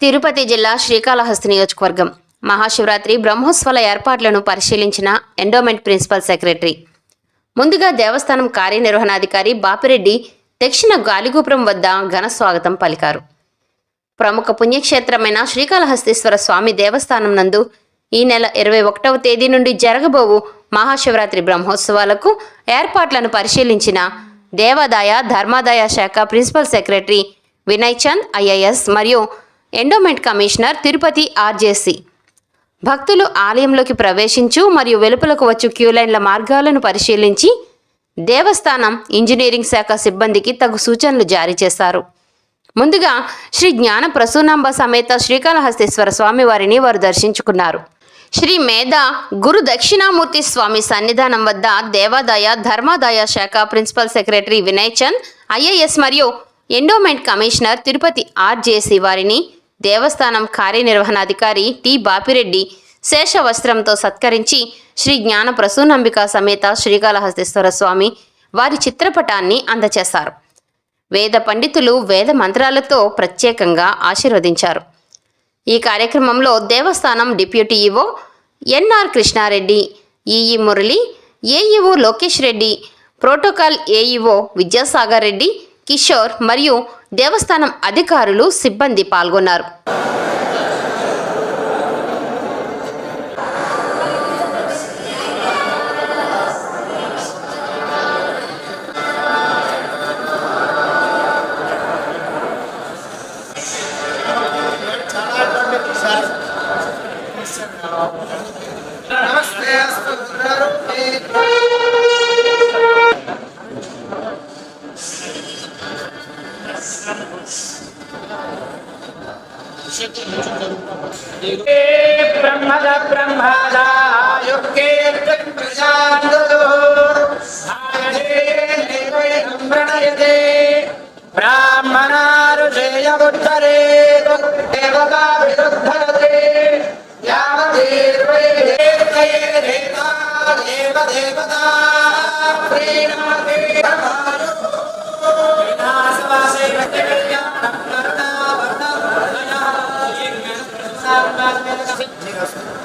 తిరుపతి జిల్లా శ్రీకాళహస్తి నియోజకవర్గం. మహాశివరాత్రి బ్రహ్మోత్సవాల ఏర్పాట్లను పరిశీలించిన ఎండోమెంట్ ప్రిన్సిపల్ సెక్రటరీ. ముందుగా దేవస్థానం కార్యనిర్వహణాధికారి బాపిరెడ్డి దక్షిణ గాలిగోపురం వద్ద ఘన స్వాగతం పలికారు. ప్రముఖ పుణ్యక్షేత్రమైన శ్రీకాళహస్తీశ్వర స్వామి దేవస్థానం నందు ఈ నెల ఇరవై ఒకటవ తేదీ నుండి జరగబోవు మహాశివరాత్రి బ్రహ్మోత్సవాలకు ఏర్పాట్లను పరిశీలించిన దేవాదాయ ధర్మాదాయ శాఖ principal secretary Vinay Chand IAS మరియు ఎండోమెంట్ కమిషనర్ తిరుపతి ఆర్జేసి. భక్తులు ఆలయంలోకి ప్రవేశించు మరియు వెలుపలకు వచ్చు క్యూలైన్ల మార్గాలను పరిశీలించి దేవస్థానం ఇంజనీరింగ్ శాఖ సిబ్బందికి తగు సూచనలు జారీ చేశారు. ముందుగా శ్రీ జ్ఞాన ప్రసూనాంబ సమేత శ్రీకాళహస్తేశ్వర స్వామి వారిని వారు దర్శించుకున్నారు. శ్రీ మేధ గురు దక్షిణామూర్తి స్వామి సన్నిధానం వద్ద దేవాదాయ ధర్మాదాయ శాఖ principal secretary Vinay Chand IAS మరియు ఎండోమెంట్ కమిషనర్ తిరుపతి ఆర్జేసి వారిని దేవస్థానం కార్యనిర్వహణాధికారి టి. బాపిరెడ్డి శేష వస్త్రంతో సత్కరించి శ్రీ జ్ఞాన ప్రసూనంబిక సమేత శ్రీకాళహస్తేశ్వర స్వామి వారి చిత్రపటాన్ని అందచేశారు. వేద పండితులు వేద మంత్రాలతో ప్రత్యేకంగా ఆశీర్వదించారు. ఈ కార్యక్రమంలో దేవస్థానం deputy EO NR Krishna Reddy EE Murali AEO Lokesh Reddy protocol AEO Vidyasagar Reddy Kishore మరియు దేవస్థానం అధికారులు సిబ్బంది పాల్గొన్నారు. నమస్తే గురురూపే బ్రహ్మద బ్రహ్మదాయుక్తే ప్రజాందో ప్రణయతే బ్రాహ్మణారుషేయ ఉత్తరే దేవతా విరుద్ధరతే దేవతా